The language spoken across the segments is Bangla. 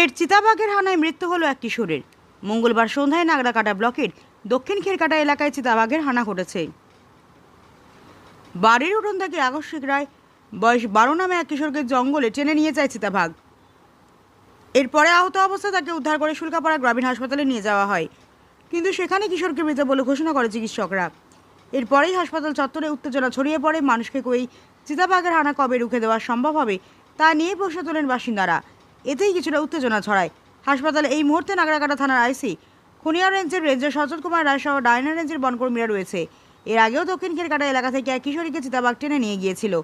ফের চিতাবাঘের হানায় মৃত্যু হলো এক কিশোরের মঙ্গলবার সন্ধ্যায় নাগরাকাটা ব্লকের দক্ষিণ খেরকাটা এলাকায় চিতাবাঘের হানা ঘটেছে। বাড়ির উঠোন থেকে আকস্মিক রায়, বয়স বারো নামে এক কিশোরকে জঙ্গলে টেনে নিয়ে যায় চিতাবাঘ। এরপরে আহত অবস্থায় তাকে উদ্ধার করে শুল্কাপাড়া গ্রামীণ হাসপাতালে নিয়ে যাওয়া হয়। কিন্তু সেখানে কিশোরকে মৃত বলে ঘোষণা করে চিকিৎসকরা। এরপরেই হাসপাতাল চত্বরে উত্তেজনা ছড়িয়ে পড়ে। মানুষকে কই চিতাবাঘের হানা কবে রুখে দেওয়া সম্ভব হবে, তা নিয়ে প্রশ্ন তোলেন বাসিন্দারা। এতেই কিছুটা উত্তেজনা ছড়ায়। হাসপাতালে এই মুহূর্তে নাগরাকাটা থানার আইসি। খুনিয়া রেঞ্জের রেঞ্জার সচল কুমার রায় সহ ডায়না রেঞ্জের বনকর্মীরা রয়েছে। এর আগেও দক্ষিণ কেরকাটা এলাকা থেকে এক কিশোরীকে চিতাবাঘ টেনে নিয়ে গিয়েছিল।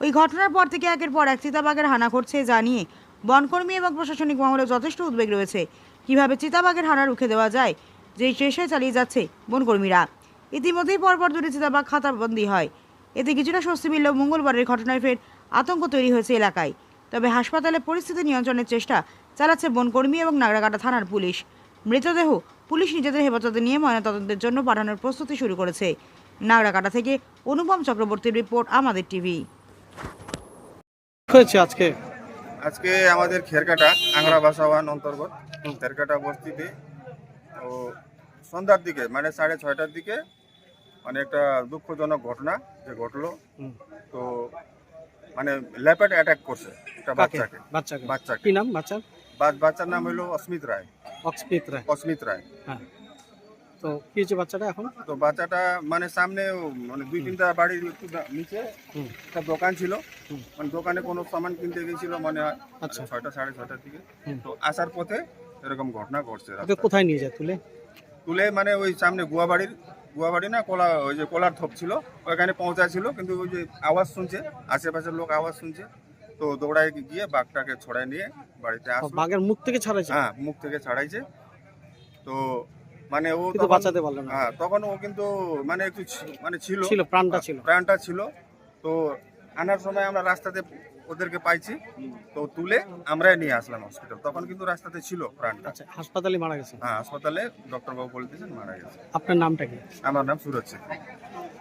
ওই ঘটনার পর থেকে একের পর এক চিতাবাঘের হানা ঘটছে যা নিয়ে বনকর্মী এবং প্রশাসনিক মহলে যথেষ্ট উদ্বেগ রয়েছে। কীভাবে চিতাবাঘের হানা রুখে দেওয়া যায়, যেই চেষ্টায় চালিয়ে যাচ্ছে বনকর্মীরা। ইতিমধ্যেই পরপর দুটি চিতাবাঘ খাতাবন্দি হয়। এতে কিছুটা স্বস্তি মিললেও মঙ্গলবারের ঘটনায় ফের আতঙ্ক তৈরি হয়েছে এলাকায়। তবে হাসপাতালে পরিস্থিতি নিয়ন্ত্রণের চেষ্টা চালাচ্ছে বনকর্মী এবং নাগরাকাটা থানার পুলিশ। মৃতদেহ পুলিশ নিজেদের হেফাজতে নিয়ে ময়নাতদন্তের জন্য পাঠানোর প্রস্তুতি শুরু করেছে। নাগরাকাটা থেকে অনুপম চক্রবর্তীর রিপোর্ট আমাদের টিভি। হয়েছে আজকে? আজকে আমাদের খেরকাটা আংরা বাসাওয়ান অন্তর্গত। খেরকাটা বস্তিতে ও সন্ধ্যার দিকে মানে সাড়ে ছয়টার দিকে মানে একটা দুঃখজনক ঘটনা যে ঘটলো। তো মানে ল্যাপেট অ্যাটাক করছে একটা বাচ্চাকে। বাচ্চাকে। বাচ্চাকে। কি নাম বাচ্চার? বাচ্চার নাম হলো অস্মিত রায়। অক্সপিত রায়। অস্মিত রায়। হ্যাঁ। তো কি হয়েছে বাচ্চাটা এখন? তো বাচ্চাটা মানে সামনে মানে দুই তিনটা বাড়ির একটু নিচে একটা দোকান ছিল। মানে দোকানে কোনো সামান কিনতে গেছিল মনে হয় আচ্ছা। ছয়টা সাড়ে ছয়টার দিকে। তো আসার পথে এরকম ঘটনা ঘটছে কোথায় নিয়ে যায় তুলে? তুলে মানে ওই সামনে গুয়াবাড়ির গুয়াবাড়ি না কলা ওই যে কলার থোপ ছিল ওইখানে পৌঁছাছিল কিন্তু ওই যে আওয়াজ শুনছে আশেপাশের লোক আওয়াজ শুনছে তো দৌড়ায় গিয়ে বাঘটাকে ছড়ায় নিয়ে বাড়িতে আসলো। বাঘের মুখ থেকে ছাড়াইছে? হ্যাঁ মুখ থেকে ছাড়াইছে। তো মানে ও তো বাঁচাতে পারল না। হ্যাঁ তখন ও কিন্তু মানে একটু মানে ছিল। ছিল প্রাণটা ছিল। প্রাণটা ছিল। তো আনার সময় আমরা রাস্তাতে ওদেরকে পাইছি তো তুলে আমরাই নিয়ে আসলাম হসপিটাল তখন কিন্তু রাস্তাতে ছিল প্রাণটা। আচ্ছা হাসপাতালে মারা গেছে? হ্যাঁ হাসপাতালে ডক্টর বাবু বলতেছেন মারা গেছে। আপনার নামটা কি? আমার নাম সুরজ শেখ